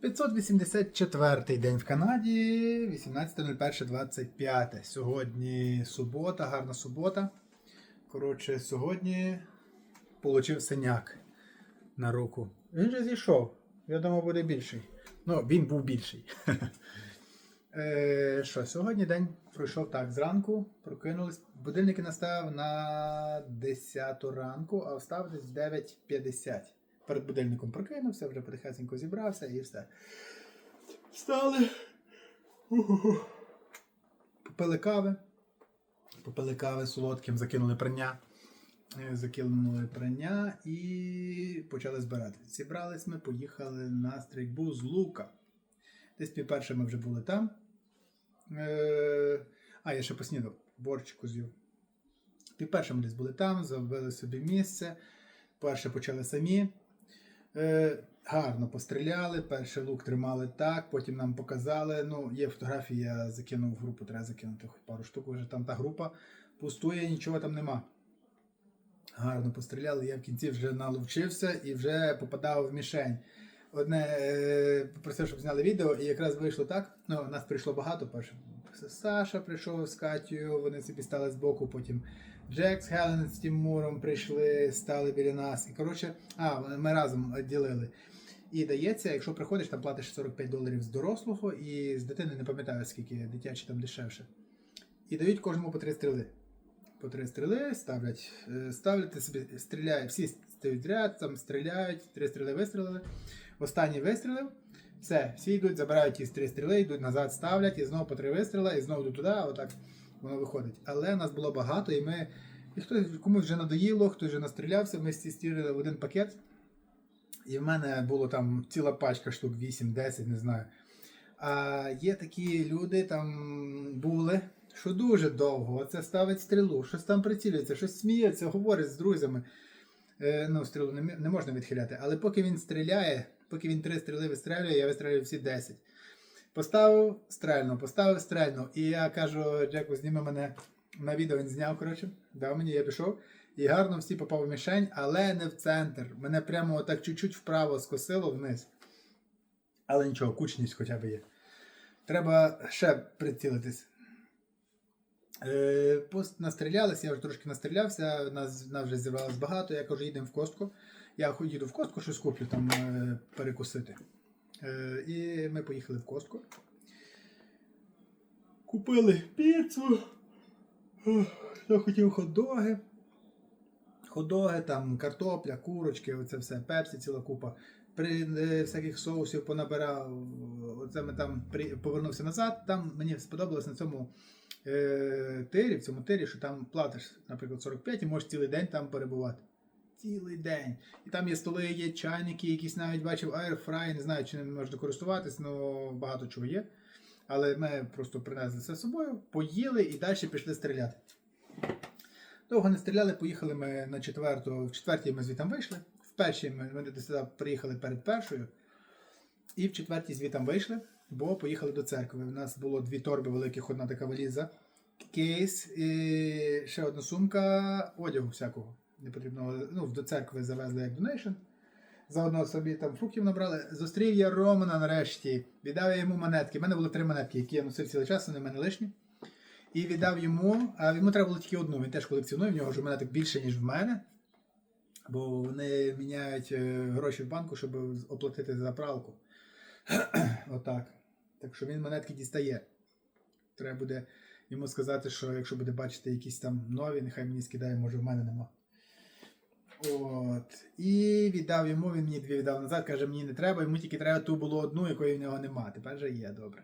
584 день в Канаді, 18.01.25. Сьогодні субота, гарна субота. Коротше, сьогодні получив синяк на руку. Він же зійшов. Я думав, буде більший. Ну, він був більший. Е, Що, сьогодні день пройшов так. Зранку прокинулись. Будильник я наставив на 10 ранку, а встав десь в 9.50. Перед будильником прокинувся, вже потихесенько зібрався і все. Встали. Попили кави. Попили кави солодким, закинули прання. Е, Закинули прання і почали збирати. Зібрались ми, поїхали на стрільбу з лука. Десь пів перше ми вже були там. Е, А, я ще поснідав, борчику з'їв. Пів перше ми десь були там, зробили собі місце. Перше почали самі. Е, гарно постріляли. Перший лук тримали так, потім нам показали. Ну, є фотографії, я закинув групу, треба закинути хоч пару штук. Вже там та група пустує, нічого там нема. Гарно постріляли, я в кінці вже наловчився і вже попадав в мішень. Одне е, попросив, щоб зняли відео, і якраз вийшло так. Ну, нас прийшло багато. Перше Саша прийшов з Катєю, вони собі стали збоку, потім Джек з Хелен з Тімуром прийшли, стали біля нас. І коротше, а, ми разом ділили. І дається, якщо приходиш, там платиш 45 доларів з дорослого, і з дитини не пам'ятаю скільки, дитячі там дешевше. І дають кожному по три стріли. По три стріли ставлять, е, ставлять собі, стріляють, всі стають ряд, там стріляють, три стріли вистрілили. Останній вистрілив, все, всі йдуть, забирають ті три стріли, йдуть назад, ставлять, і знову по три вистріли, і знову туди, отак воно виходить. Але нас було багато, і ми. І хтось комусь вже надоїло, хтось вже настрілявся, ми всі стірили в один пакет. І в мене було там ціла пачка штук 8-10, не знаю. А є такі люди, там були, що дуже довго. Оце ставить стрілу, щось там прицілюється, щось сміється, говорить з друзями. Е, ну, стрілу не, не можна відхиляти. Але поки він стріляє, поки він три стріли вистрелює, я вистрелюю всі 10. Поставив стрельну, поставив стрельну. І я кажу, Джеку, зніми мене на відео, він зняв, коротше, дав мені, я пішов. І гарно всі попав в мішень, але не в центр. Мене прямо отак чуть-чуть вправо скосило вниз. Але нічого, кучність хоча б є. Треба ще прицілитись. Е, пост настрілялися, я вже трошки настрілявся, нас, нас вже зібралось багато. Я кажу, їдемо в костку. Я їду в костку, щось куплю там е, перекусити. Е, і ми поїхали в костку. Купили піцу. Хто хотів хот-доги. Хот-доги, там картопля, курочки, оце все, пепсі, ціла купа. При е, всяких соусів понабирав. Оце ми там повернувся назад. Там мені сподобалось на цьому е, тирі, в цьому тирі, що там платиш, наприклад, 45 і можеш цілий день там перебувати. Цілий день. І там є столи, є чайники, якісь навіть бачив аерфрай, не знаю, чи ним можна користуватись, але багато чого є. Але ми просто принесли це з собою, поїли і далі пішли стріляти. Довго не стріляли, поїхали ми на четверту, в четвертій ми звітам вийшли. В першій ми, ми десь сюди приїхали перед першою. І в четвертій звітам вийшли, бо поїхали до церкви. У нас було дві торби великих, одна така валіза, кейс і ще одна сумка одягу всякого. Не потрібно, ну, до церкви завезли як донейшн. Заодно собі там фруктів набрали. Зустрів я Романа нарешті. Віддав я йому монетки. У мене було три монетки, які я носив цілий час, вони в мене лишні. І віддав йому, а йому треба було тільки одну. Він теж колекціонує, в нього вже монеток більше, ніж в мене. Бо вони міняють е, гроші в банку, щоб оплатити заправку. Отак. Так що він монетки дістає. Треба буде йому сказати, що якщо буде бачити якісь там нові, нехай мені скидає, може в мене нема. От. І віддав йому, він мені дві віддав назад, каже, мені не треба, йому тільки треба ту було одну, якої в нього нема. Тепер же є, добре.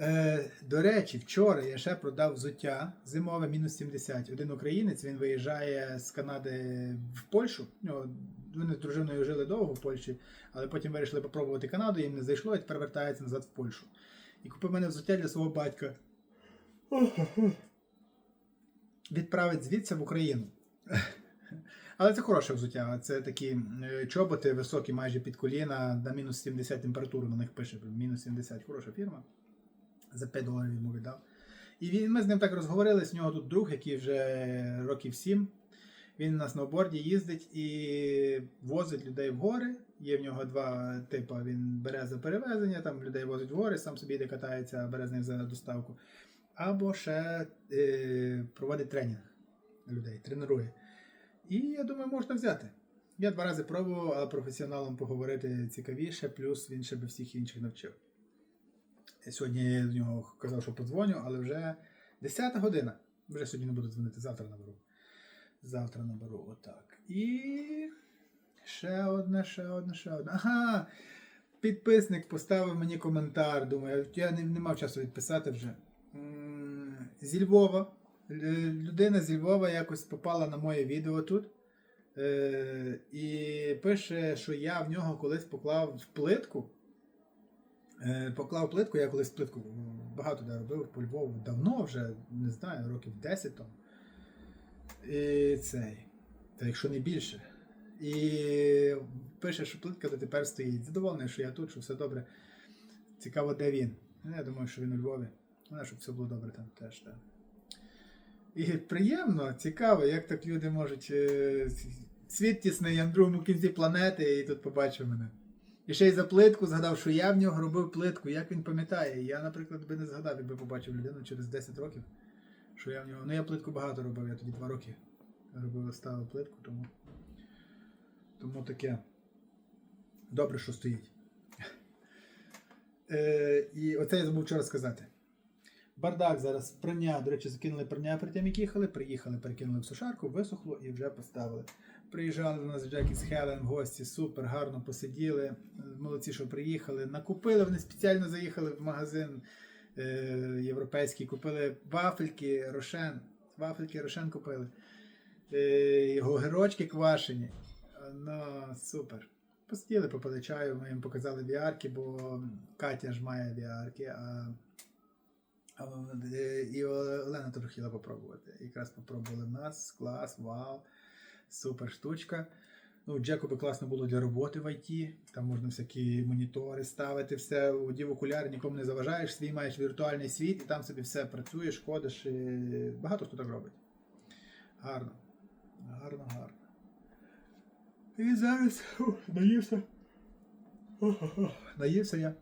Е, до речі, вчора я ще продав взуття зимове мінус 70. Один українець він виїжджає з Канади в Польщу. Вони з дружиною жили довго в Польщі, але потім вирішили попробувати Канаду, їм не зайшло і тепер вертається назад в Польщу. І купив мене взуття для свого батька. Відправить звідси в Україну. Але це хороше взуття. Це такі е, чоботи високі, майже під коліна, на мінус 70 температуру на них пише. Мінус 70. Хороша фірма. За 5 доларів йому віддав. І він, ми з ним так розговорились. У нього тут друг, який вже років 7. Він на сноуборді їздить і возить людей в гори. Є в нього два типи. Він бере за перевезення, там людей возить в гори, сам собі йде катається, бере з них за доставку. Або ще е, проводить тренінг людей, тренує. І я думаю, можна взяти. Я два рази пробував, а професіоналом поговорити цікавіше, плюс він ще би всіх інших навчив. Сьогодні я до нього казав, що подзвоню, але вже 10 година. Вже сьогодні не буду дзвонити, завтра наберу. Завтра наберу отак. І ще одне, ще одне, ще одне. Ага! Підписник поставив мені коментар. Думаю, я не, не мав часу відписати вже. Зі Львова. Лю- Людина зі Львова якось попала на моє відео тут. Е, і пише, що я в нього колись поклав в плитку. Е, поклав плитку, я колись плитку багато де робив по Львову. Давно вже, не знаю, років 10 тому. І цей. Та якщо не більше. І пише, що плитка дотепер стоїть. Задоволений, що я тут, що все добре. Цікаво, де він. Ну, Я думаю, що він у Львові. Ну, щоб все було добре там теж. Так. І приємно, цікаво, як так люди можуть. е, Світ тісний, я на другому кінці планети, і тут побачив мене. І ще й за плитку згадав, що я в нього робив плитку, як він пам'ятає. Я, наприклад, би не згадав, якби побачив людину через 10 років, що я в нього. Ну я плитку багато робив, я тоді 2 роки робив, ставив плитку, тому. Тому таке. Добре, що стоїть. Е, і оце я забув вчора сказати. Бардак зараз прання, до речі, закинули прання перед тим, як їхали. Приїхали, перекинули в сушарку, висохло і вже поставили. Приїжджали до нас Джекі з Хелен гості, супер, гарно посиділи. Молодці, що приїхали. Накупили, вони спеціально заїхали в магазин е, європейський, купили вафельки, рошен. Вафельки, рошен купили. Е, огірочки квашені. Ну, супер. Посиділи, попили чаю, ми їм показали віарки, бо Катя ж має віарки, а, і Олена теж хотіла попробувати. Якраз попробували нас, клас, вау, супер штучка. Ну, Джекові класно було для роботи в IT. Там можна всякі монітори ставити, все, одів окуляри, нікому не заважаєш, свій маєш віртуальний світ, і там собі все працюєш, ходиш. І... Багато хто так робить. Гарно. Гарно, гарно. І зараз наївся. Наївся я.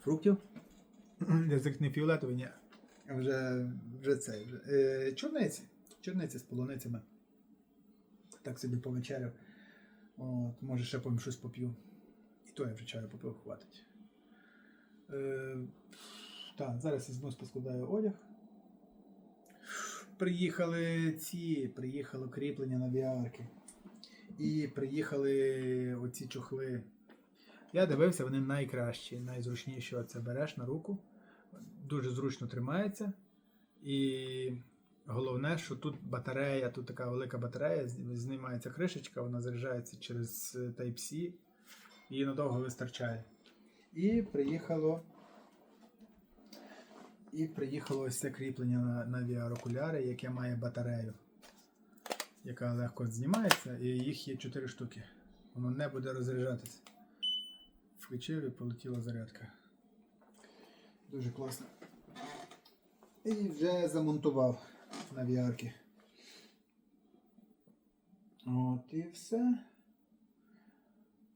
Фруктів. Язик не фіолетовий, ні. Вже, вже цей. Вже. Е, чорниці. Чорниці з полуницями. Так собі повечеряв. От, може ще потім щось поп'ю. І то я вже чаю попив, хватить. Е, так, зараз візьму, поскладаю одяг. Приїхали ці, приїхало кріплення на віарки. І приїхали оці чохли. Я дивився, вони найкращі, найзручніші. Оце береш на руку. Дуже зручно тримається. І головне, що тут батарея, тут така велика батарея, знімається кришечка, вона заряджається через е, Type-C і надовго вистачає. І приїхало. І приїхало ось це кріплення на, на VR-окуляри, яке має батарею, яка легко знімається, і їх є 4 штуки. Воно не буде розряджатися. Включив і полетіла зарядка. Дуже класно. І вже замонтував на VR. От і все.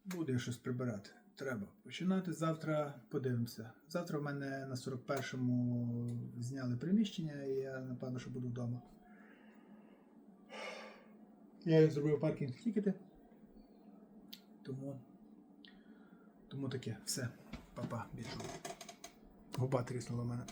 Буде щось прибирати. Треба починати. Завтра подивимося. Завтра в мене на 41-му зняли приміщення, і я напевно, що буду вдома. Я зробив паркінг тікети. Тому. Тому таке. Все. Папа, біжу. Губа тріснула в мене.